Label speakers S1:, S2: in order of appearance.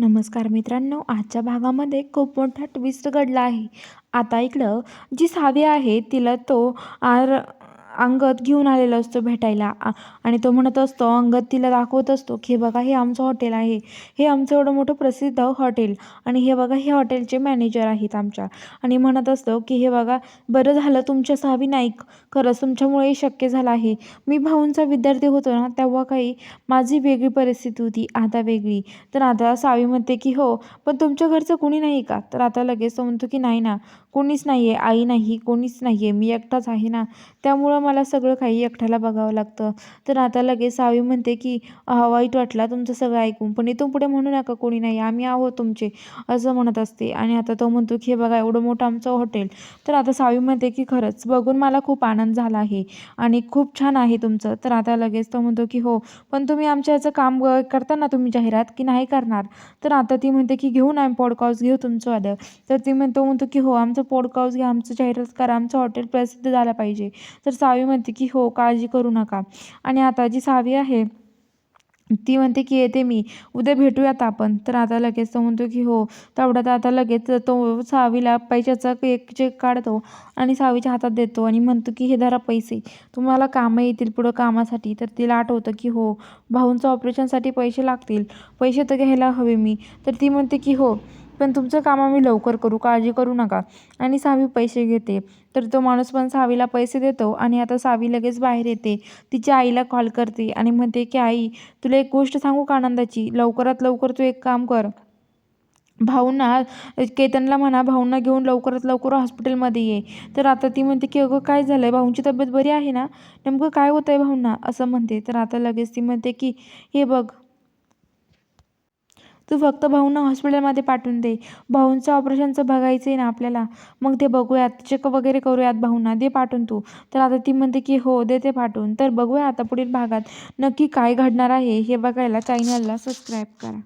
S1: नमस्कार मित्रांनो आजच्या भागामध्ये खूप मोठा ट्विस्ट घडला आहे. आता इकडं जी सावी आहे तिला तो आर अंगद घेऊन आलेला असतो भेटायला. आ- आणि तो म्हणत असतो अंगद तिला दाखवत असतो की हे बघा हे आमचं हॉटेल आहे. हे आमचं एवढं मोठं प्रसिद्ध हॉटेल. आणि हे बघा हे हॉटेलचे मॅनेजर आहेत आमच्या. आणि म्हणत असतो की हे बघा बरं झालं तुमच्या सहावी नाईक खरंच तुमच्यामुळे शक्य झालं आहे. मी भाऊंचा विद्यार्थी होतो ना तेव्हा काही माझी वेगळी परिस्थिती होती आता वेगळी. तर आता सावी म्हणते की हो पण तुमच्या घरचं कुणी नाही का? तर आता लगेच तो म्हणतो की नाही ना कोणीच नाही आहे आई नाही कोणीच नाही आहे मी एकटाच आहे ना. त्यामुळं मला सगळं काही एकट्याला बघावं लागतं. तर आता लगेच सावी म्हणते की "अहा, वाईट वाटला तुमचं सगळं ऐकून पण इथून पुढे म्हणू नका कोणी नाही आम्ही आहोत तुमचे असं म्हणत असते. आणि आता तो म्हणतो की हे बघा एवढं मोठं आमचं हॉटेल. तर आता सावी म्हणते की खरंच बघून मला खूप आनंद झाला आहे आणि खूप छान आहे तुमचं. तर आता लगेच तो म्हणतो की हो पण तुम्ही आमच्या याचं काम करता ना तुम्ही जाहिरात की नाही करणार? तर आता ती म्हणते की घेऊ ना पॉडकास्ट घेऊ तुमचं वालं तर ती म्हणतो म्हणतो की हो आमचं पॉडकास्ट घ्या आमचं जाहिरात करा आमचं हॉटेल प्रसिद्ध झालं पाहिजे. तर सहावी म्हणते की हो काळजी करू नका. आणि आता जी सहावी आहे ती म्हणते की येते मी उद्या भेटूयात आपण. तर आता लगेच तो म्हणतो की हो. तेवढ्यात आता लगेच तो सावीला पैशाचा एक चेक काढतो आणि सावीच्या हातात देतो आणि म्हणतो की हे धरा पैसे तुम्हाला कामं येतील पुढं कामासाठी. तर तिला आठवतं की हो भाऊंचं ऑपरेशनसाठी पैसे लागतील पैसे तर घ्यायला हवे मी. तर ती म्हणते की हो पण तुमचं काम आम्ही लवकर करू काळजी करू नका. आणि सावी पैसे घेते. तर तो माणूस पण सावीला पैसे देतो आणि आता सावी लगेच बाहेर येते. तिच्या आईला कॉल करते आणि म्हणते की आई तुला एक गोष्ट सांगू का आनंदाची? लवकरात लवकर तू एक काम कर. भाऊंना केतनला म्हणा भाऊंना घेऊन लवकरात लवकर हॉस्पिटलमध्ये ये. तर आता ती म्हणते की अगं काय झालं आहे भाऊंची तब्येत बरी आहे ना? नेमकं काय होतं आहे भाऊंना? असं म्हणते. तर आता लगेच ती म्हणते की हे बघ तू फक्त भाऊंना हॉस्पिटलमध्ये पाठवून दे. भाऊंचं ऑपरेशनचं बघायचं आहे ना आपल्याला. मग ते बघूयात. चेकअप वगैरे करूयात भाऊंना. दे पाठवून तू. तर आता ती म्हणते की हो देते पाठवून. तर बघूया आता पुढील भागात नक्की काय घडणार आहे हे बघायला. चॅनलला सबस्क्राईब करा.